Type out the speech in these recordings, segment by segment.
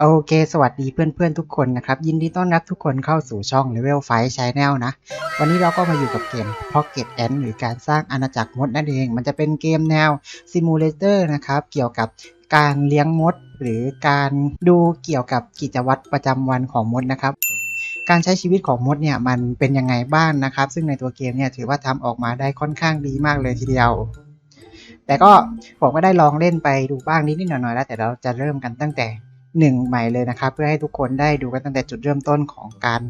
โอเค สวัสดีเพื่อนๆทุกคนนะครับ ยินดีต้อนรับทุกคนเข้าสู่ช่อง Level 5 Channel นะ วันนี้เราก็มาอยู่กับเกม Pocket Ant หรือการสร้างอาณาจักรมดนั่นเอง มันจะเป็นเกมแนว Simulator นะครับ เกี่ยวกับการเลี้ยงมด หรือการดูเกี่ยวกับกิจวัตรประจำวันของมดนะครับการใช้ชีวิตของมดเนี่ยมันเป็นยังไงบ้างนะครับ ซึ่งในตัวเกมเนี่ยถือว่าทำออกมาได้ค่อนข้างดีมากเลยทีเดียว แต่ก็ผมก็ได้ลองเล่นไปดูบ้างนิดๆหน่อยๆแล้วแต่เราจะเริ่มกันตั้งแต่ หนึ่งใหม่เลยนะครับ เพื่อให้ทุกคนได้ดูกันตั้งแต่จุดเริ่มต้นของการ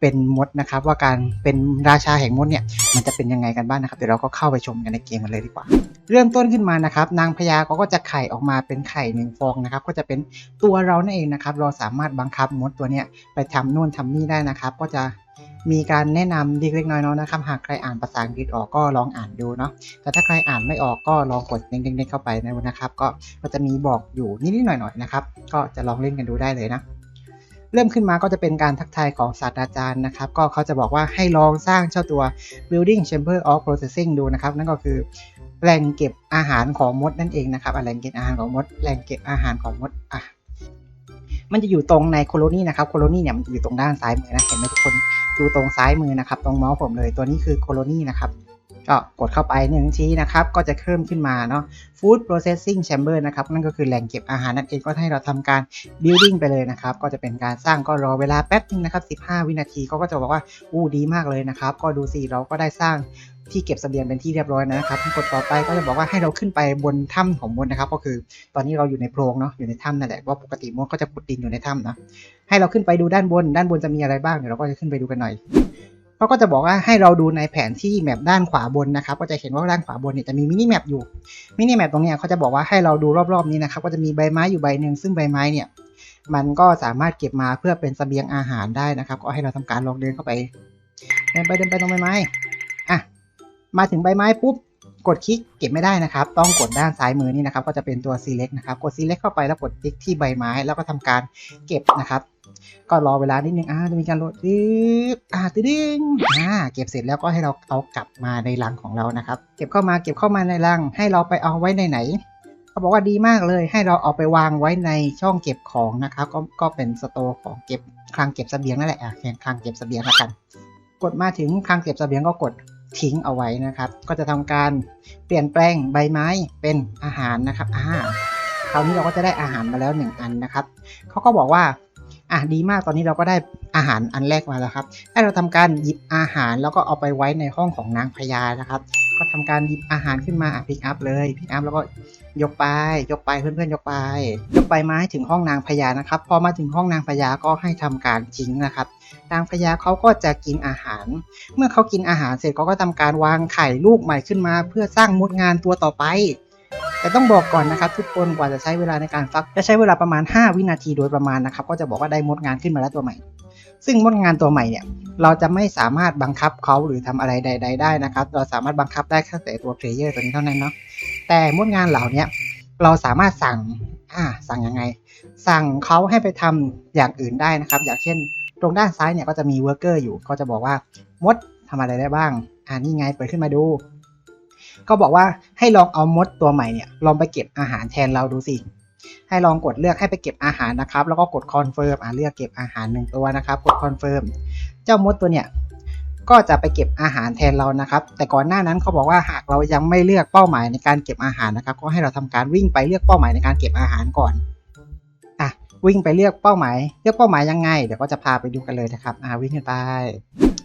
เป็นมดนะครับ ว่าการเป็นราชาแห่งมดเนี่ยมันจะเป็นยังไงกันบ้างนะครับเดี๋ยวเราก็เข้าไปชมกันในเกมกันเลยดีกว่า เริ่มต้นขึ้นมานะครับ นางพญาเขาก็จะไข่ออกมาเป็นไข่หนึ่งฟองนะครับ ก็จะเป็นตัวเรานั่นเองนะครับ เราสามารถบังคับมดตัวเนี้ยไปทำนู่นทำนี่ได้นะครับ ก็จะ มีการแนะนำเล็กๆน้อยๆนะครับ หากใครอ่านภาษาอังกฤษออกก็ลองอ่านดูเนาะ แต่ถ้าใครอ่านไม่ออกก็ลองกดเด้งๆเข้าไปนะครับ ก็ก็จะมีบอกอยู่นิดๆหน่อยๆนะครับ ก็จะลองเล่นกันดูได้เลยนะเริ่มขึ้นมาก็จะเป็นการทักทายของศาสตราจารย์นะครับ ก็เขาจะบอกว่าให้ลองสร้างเจ้าตัว building chamber of processing ดูนะครับ นั่นก็คือแหล่งเก็บอาหารของมดนั่นเองนะครับแหล่งเก็บอาหารของมดแหล่งเก็บอาหารของมดอะมันจะอยู่ตรงในโคโลนีนะครับโคโลนีเนี่ยมันจะอยู่ตรงด้านซ้ายมือนะเห็นไหมทุกคน ดูตรงซ้ายมือนะครับ ตรงเมาส์ผมเลยตัวนี้คือโคโลนีนะครับก็กดเข้าไปหนึ่งทีนะครับ ก็จะเพิ่มขึ้นมาเนาะ food processing chamber นะครับ นั่นก็คือแหล่งเก็บอาหารนั่นเองก็ให้เราทำการ building ไปเลยนะครับ ก็จะเป็นการสร้างก็รอเวลาแป๊บนึงนะครับ 15 วินาทีเขาก็จะบอกว่า อู้ดีมากเลยนะครับ ก็ดูสิเราก็ได้สร้าง ที่เก็บเสบียงเป็นที่เรียบร้อยนะครับกดต่อไปก็จะบอกว่าให้เราขึ้นไปบนถ้ำของมดนะครับ ก็คือตอนนี้เราอยู่ในโพรงเนาะอยู่ในถ้ำนั่นแหละว่าปกติมดก็จะขุดดินอยู่ในถ้ำนะให้เราขึ้นไปดูด้านบน ด้านบนจะมีอะไรบ้างเดี๋ยวเราก็จะขึ้นไปดูกันหน่อยเขาก็จะบอกว่าให้เราดูในแผนที่แมปด้านขวาบนนะครับ ก็จะเห็นว่าด้านขวาบนเนี่ยจะมีมินิแมปอยู่มินิแมปตรงเนี้ยเขาจะบอกว่าให้เราดูรอบๆนี้นะครับก็จะมีใบไม้อยู่ใบหนึ่งซึ่งใบไม้เนี่ยมันก็สามารถเก็บมาเพื่อเป็นเสบียงอาหารได้นะครับ ก็ให้เราทำการลองเดินเข้าไปเดินไปเดินไปตรงใบไม้ มาถึงใบไม้ปุ๊บกดคลิกเก็บไม่ได้นะครับ ต้องกดด้านซ้ายมือนี่นะครับ ก็จะเป็นตัว select นะครับ กด select เข้าไปแล้วกดคลิกที่ใบไม้ แล้วก็ทำการเก็บนะครับ ก็รอเวลานิดนึงอ่าจะมีการโหลดดึ๊บอ่าตึดึงอ่าเก็บเสร็จแล้วก็ให้เราเอากลับมาในรังของเรานะครับ เก็บเข้ามาเก็บเข้ามาในรัง ให้เราไปเอาไว้ในไหนเขาบอกว่าดีมากเลยให้เราเอาไปวางไว้ในช่องเก็บของนะครับก็ก็เป็นสโตร์ของเก็บคลังเก็บเสบียงนั่นแหละอะคลังเก็บเสบียงแล้วกัน กดมาถึงคลังเก็บเสบียงก็กด ทิ้งเอาไว้นะครับ ก็จะทำการเปลี่ยนแปลงใบไม้เป็นอาหารนะครับอ่าคราวนี้เราก็จะได้อาหารมาแล้วหนึ่งอันนะครับเขาก็บอกว่าอะดีมากตอนนี้เราก็ได้อาหารอันแรกมาแล้วครับให้เราทำการหยิบอาหารแล้วก็เอาไปไว้ในห้องของนางพญานะครับ ก็ทำการหยิบอาหารขึ้นมาอะพิกอัพเลยพิกอัพแล้วก็ยกไป ยกไปเพื่อนๆยกไป ยกไปมาให้ถึงห้องนางพญานะครับ พอมาถึงห้องนางพญาก็ให้ทำการทิ้งนะครับ นางพญาเขาก็จะกินอาหาร เมื่อเขากินอาหารเสร็จเขาก็ทำการวางไข่ลูกใหม่ขึ้นมา เพื่อสร้างมดงานตัวต่อไป แต่ต้องบอกก่อนนะครับ ทุกคนกว่าจะใช้เวลาในการฟักจะใช้เวลาประมาณ 5 วินาทีโดยประมาณนะครับ ก็จะบอกว่าได้มดงานขึ้นมาแล้วตัวใหม่ ซึ่งมดงานตัวใหม่เนี่ยเราจะไม่สามารถบังคับเขาหรือทำอะไรใด ๆ ได้นะครับ เราสามารถบังคับได้แค่แต่ตัวเพลเยอร์ตัวนี้เท่านั้นเนาะแต่มดงานเหล่านี้เราสามารถสั่งอ่าสั่งยังไง สั่งเขาให้ไปทำอย่างอื่นได้นะครับ อย่างเช่น รงด้านซ้ายเนี่ยก็จะมีเวิร์กเกอร์อยู่ก็จะบอกว่ามดทำอะไรได้บ้าง อ่านี่ไงเปิดขึ้นมาดู ก็บอกว่าให้ลองเอามดตัวใหม่เนี่ยลองไปเก็บอาหารแทนเราดูสิให้ลองกดเลือกให้ไปเก็บอาหารนะครับ แล้วก็กดคอนเฟิร์มอ่าเลือกเก็บอาหารหนึ่งตัวนะครับ กดคอนเฟิร์มเจ้ามดตัวเนี่ยก็จะไปเก็บอาหารแทนเรานะครับ แต่ก่อนหน้านั้นเขาบอกว่าหากเรายังไม่เลือกเป้าหมายในการเก็บอาหารนะครับ ก็ให้เราทำการวิ่งไปเลือกเป้าหมายในการเก็บอาหารก่อน วิ่งไปเลือกเป้าหมายเลือกเป้าหมายยังไง เดี๋ยวก็จะพาไปดูกันเลยนะครับอ่าวิ่งกันไป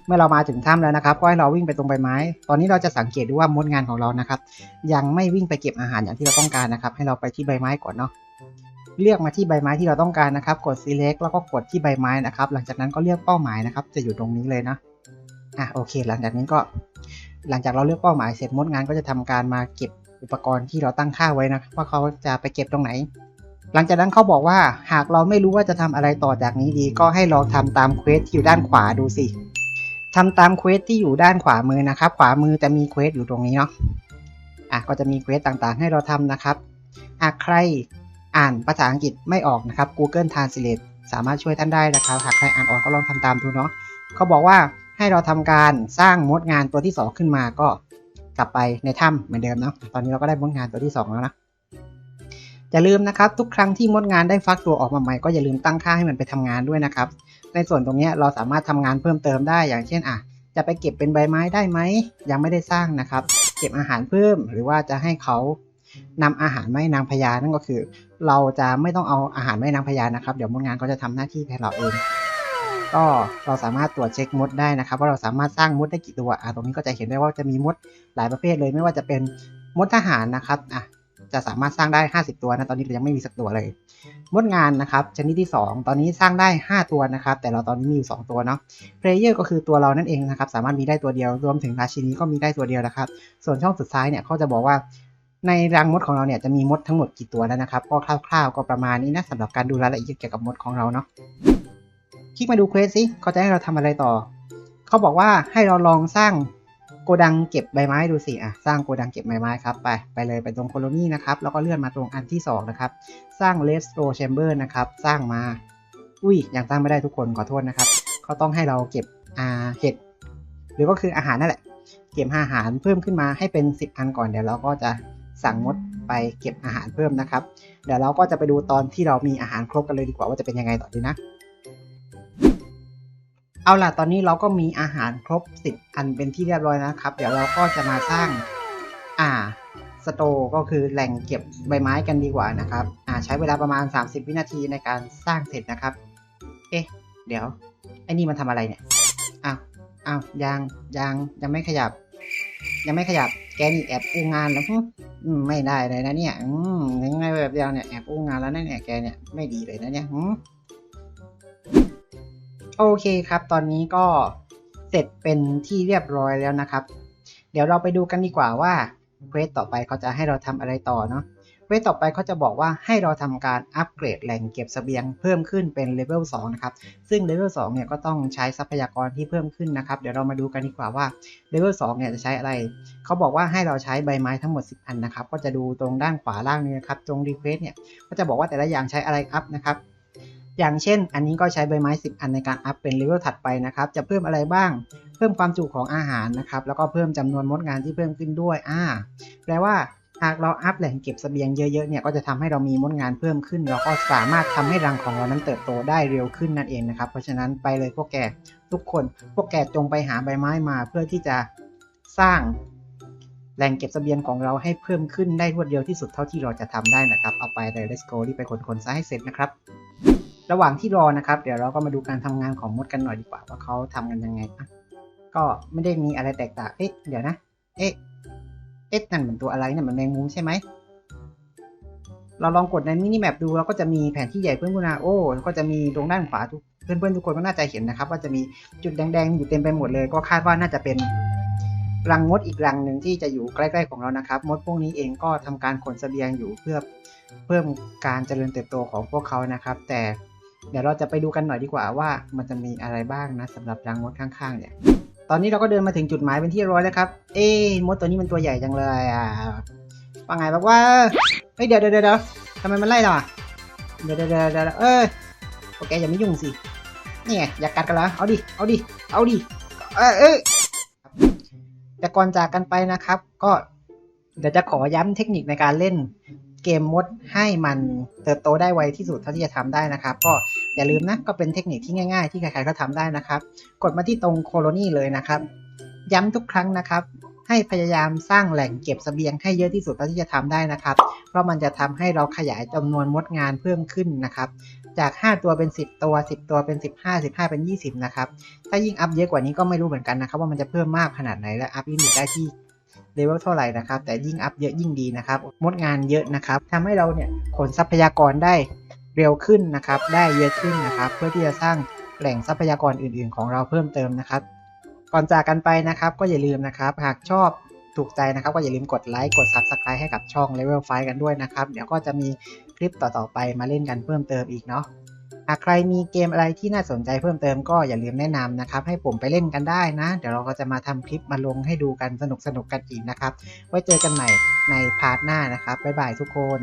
เมื่อเรามาถึงถ้ำแล้วนะครับก็ให้เราวิ่งไปตรงใบไม้ ตอนนี้เราจะสังเกตดูว่ามดงานของเรานะครับ ยังไม่วิ่งไปเก็บอาหารอย่างที่เราต้องการนะครับ ให้เราไปที่ใบไม้ก่อนเนาะเลือกมาที่ใบไม้ที่เราต้องการนะครับ กด select แล้วก็กดที่ใบไม้นะครับ หลังจากนั้นก็เลือกเป้าหมายนะครับ จะอยู่ตรงนี้เลยนะอะโอเค หลังจากนี้ก็ หลังจากเราเลือกเป้าหมายเสร็จมดงานก็จะทำการมาเก็บอุปกรณ์ที่เราตั้งค่าไว้นะว่าเขาจะไปเก็บตรงไหน หลังจากนั้นเขาบอกว่าหากเราไม่รู้ว่าจะทำอะไรต่อจากนี้ดี ก็ให้ลองทำตามเควสที่อยู่ด้านขวาดูสิทำตามเควสที่อยู่ด้านขวามือนะครับ ขวามือจะมีเควสอยู่ตรงนี้เนาะอะก็จะมีเควสต่างๆ ให้เราทำนะครับ หากใครอ่านภาษาอังกฤษไม่ออกนะครับ Google Translate สามารถช่วยท่านได้นะครับ หากใครอ่านออกก็ลองทำตามดูเนาะเขาบอกว่าให้เราทำการสร้างมดงานตัวที่ 2 ขึ้นมาก็กลับไปในถ้ำเหมือนเดิมเนาะตอนนี้เราก็ได้มดงานตัวที่ 2 แล้วนะ อย่าลืมนะครับทุกครั้งที่มดงานได้ฟักตัวออกมาใหม่ก็อย่าลืมตั้งค่าให้มันไปทำงานด้วยนะครับ ในส่วนตรงนี้เราสามารถทำงานเพิ่มเติมได้อย่างเช่นอะจะไปเก็บเป็นใบไม้ได้ไหมยังไม่ได้สร้างนะครับ เก็บอาหารเพิ่มหรือว่าจะให้เขานำอาหารแม่นางพญานั่นก็คือ เราจะไม่ต้องเอาอาหารแม่นางพญานะครับ เดี๋ยวมดงานเขาจะทำหน้าที่แทนเราเอง ก็เราสามารถตรวจเช็คมดได้นะครับ ว่าเราสามารถสร้างมดได้กี่ตัวอะตรงนี้ก็จะเห็นได้ว่าจะมีมดหลายประเภทเลยไม่ว่าจะเป็นมดทหารนะครับอะ จะสามารถสร้างได้ 50 ตัวนะตอนนี้เรายังไม่มีสักตัวเลยมดงานนะครับชนิดที่ 2 ตอนนี้สร้างได้ 5 ตัวนะครับ แต่เราตอนนี้มีอยู่ 2 ตัวเนาะเพลเยอร์ก็คือตัวเรานั่นเองนะครับ สามารถมีได้ตัวเดียว รวมถึงราชินีก็มีได้ตัวเดียวนะครับ ส่วนช่องสุดท้ายเนี่ยเขาจะบอกว่า ในรังมดของเราเนี่ยจะมีมดทั้งหมดกี่ตัวแล้วนะครับ ก็คร่าวๆ ก็ประมาณนี้นะสำหรับการดูรายละเอียดเกี่ยวกับมดของเราเนาะ คลิกมาดูเควสสิเขาจะให้เราทำอะไรต่อ เขาบอกว่าให้เราลองสร้าง กดังเก็บใบไม้ดูสิอะสร้างโกดังเก็บใบไม้ครับไปไปเลยไปตรงโคโลนีนะครับแล้วก็เลื่อนมาตรงอันที่สองนะครับสร้าง r e s t o r Chamber นะครับสร้างมาอุ้ยยังสร้างไม่ได้ทุกคนขอโทษนะครับเขาต้องให้เราเก็บอาเห็ดหรือก็คืออาหารนั่นแหละเก็บอาหารเพิ่มขึ้นมาให้เป็น 10 อันก่อนเดี๋ยวเราก็จะสั่งมดไปเก็บอาหารเพิ่มนะครับ เดี๋ยวเราก็จะไปดูตอนที่เรามีอาหารครบกันเลยดีกว่าว่าจะเป็นยังไงต่อดีนะ เอาล่ะตอนนี้เราก็มีอาหารครบ 10 อันเป็นที่เรียบร้อยนะครับ เดี๋ยวเราก็จะมาสร้างอ่าสโตรก็คือแหล่งเก็บใบไม้กันดีกว่านะครับอ่าใช้เวลาประมาณ 30 วินาทีในการสร้างเสร็จนะครับ เอ๊ะ เดี๋ยวไอ้นี่มันทำอะไรเนี่ยอ้าวอ้าวยังยังยังไม่ขยับ ยังไม่ขยับแกนี่แอบอู้งานแล้วหึอืมไม่ได้เลยนะเนี่ย อืมยังไงแบบเดียวเนี่ยแอบอู้งานแล้วนะเนี่ยแกเนี่ยไม่ดีเลยนะเนี่ยหึ โอเคครับ ตอนนี้ก็เสร็จเป็นที่เรียบร้อยแล้วนะครับ เดี๋ยวเราไปดูกันดีกว่าว่าเควสต่อไปเขาจะให้เราทำอะไรต่อเนาะเควสต่อไปเขาจะบอกว่าให้เราทำการอัปเกรดแหล่งเก็บเสบียงเพิ่มขึ้นเป็นเลเวล2นะครับ ซึ่งเลเวล2เนี่ยก็ต้องใช้ทรัพยากรที่เพิ่มขึ้นนะครับ เดี๋ยวเรามาดูกันดีกว่าว่าเลเวล2เนี่ยจะใช้อะไร เขาบอกว่าให้เราใช้ใบไม้ทั้งหมด 10 อันนะครับ ก็จะดูตรงด้านขวาล่างนี้นะครับ ตรงรีเควสเนี่ย ก็จะบอกว่าแต่ละอย่างใช้อะไรอัพนะครับ อย่างเช่น อันนี้ก็ใช้ใบไม้ 10 อันในการอัพเป็นเลเวลถัดไปนะครับ จะเพิ่มอะไรบ้าง เพิ่มความจุของอาหารนะครับ แล้วก็เพิ่มจำนวนมดงานที่เพิ่มขึ้นด้วย อ่า แปลว่าหากเราอัพแหล่งเก็บเสบียงเยอะๆเนี่ยก็จะทำให้เรามีมดงานเพิ่มขึ้นแล้วก็สามารถทำให้รังของเรานั้นเติบโตได้เร็วขึ้นนั่นเองนะครับ เพราะฉะนั้นไปเลยพวกแกทุกคน พวกแกจงไปหาใบไม้มาเพื่อที่จะสร้างแหล่งเก็บเสบียงของเราให้เพิ่มขึ้นได้รวดเร็วที่สุดเท่าที่เราจะทำได้นะครับ เอาไปเลย let's go รีบไปคนๆซะให้เสร็จนะครับ ระหว่างที่รอนะครับ เดี๋ยวเราก็มาดูการทำงานของมดกันหน่อยดีกว่าว่าเขาทำกันยังไงอะก็ไม่ได้มีอะไรแตกต่างเอ๊ะเดี๋ยวนะ เอ๊ะเอ๊ะนั่นเหมือนตัวอะไรเนี่ยมันแมงมุมใช่ไหมเราลองกดในมินิแมปดูเราก็จะมีแผนที่ใหญ่เพื่อนคุณอาโอ้ก็จะมีตรงด้านขวาทุกเพื่อนๆทุกคนก็น่าจะเห็นนะครับ ว่าจะมีจุดแดงๆอยู่เต็มไปหมดเลย ก็คาดว่าน่าจะเป็นรังมดอีกรังหนึ่งที่จะอยู่ใกล้ๆของเรานะครับมดพวกนี้เองก็ทำการขนเสบียงอยู่เพื่อเพิ่มการเจริญเติบโตของพวกเขานะครับ แต่ เดี๋ยวเราจะไปดูกันหน่อยดีกว่าว่ามันจะมีอะไรบ้างนะสำหรับรังมดข้างๆเนี่ย ตอนนี้เราก็เดินมาถึงจุดหมายเป็นที่ร้อยแล้วครับ เอ๊ะมดตัวนี้มันตัวใหญ่จังเลยอะว่าไงบอกว่าเฮ้ยเดี๋ยวเดี๋ยวเดี๋ยวทำไมมันไล่เราอะเดี๋ยวเดี๋ยวเดี๋ยวเดี๋ยวเอ้ยโอเคอย่าไม่ยุ่งสินี่ไงอยากกัดกันเหรอเอาดิเอาดิเอาดิเอ้ยเอ้ยแต่ก่อนจากกันไปนะครับ ก็เดี๋ยวจะขอย้ำเทคนิคในการเล่นเกมมดให้มันเติบโตได้ไวที่สุดเท่าที่จะทำได้นะครับ ก็ อย่าลืมนะก็เป็นเทคนิคที่ง่ายๆ ที่ใครๆก็ทำได้นะครับ กดมาที่ตรงโคโลนีเลยนะครับ ย้ำทุกครั้งนะครับ ให้พยายามสร้างแหล่งเก็บสเสบียงให้เยอะที่สุดเท่าที่จะทำได้นะครับ เพราะมันจะทำให้เราขยายจำนวนมดงานเพิ่มขึ้นนะครับจาก 5 ตัวเป็น 10 ตัว 10 ตัวเป็น 15 15 เป็น 20 นะครับ ถ้ายิ่งอัพเยอะกว่านี้ก็ไม่รู้เหมือนกันนะครับว่ามันจะเพิ่มมากขนาดไหนและอัพลิมิตได้ที่เลเวลเท่าไหร่นะครับ แต่ยิ่งอัพเยอะยิ่งดีนะครับ มดงานเยอะนะครับทำให้เราเนี่ยขนทรัพยากรได้ เร็วขึ้นนะครับ ได้เยอะขึ้นนะครับ เพื่อที่จะสร้างแหล่งทรัพยากรอื่น ๆ ของเราเพิ่มเติมนะครับ ก่อนจากกันไปนะครับ ก็อย่าลืมนะครับ หากชอบถูกใจนะครับ ก็อย่าลืมกดไลค์กด Subscribe ให้กับช่อง Level 5 กันด้วยนะครับ เดี๋ยวก็จะมีคลิปต่อๆไปมาเล่นกันเพิ่มเติมอีกเนาะหากใครมีเกมอะไรที่น่าสนใจเพิ่มเติมก็อย่าลืมแนะนำนะครับ ให้ผมไปเล่นกันได้นะ เดี๋ยวเราก็จะมาทำคลิปมาลงให้ดูกันสนุกๆกันอีกนะครับ ไว้เจอกันใหม่ในพาร์ทหน้านะครับบ๊ายบายทุกคน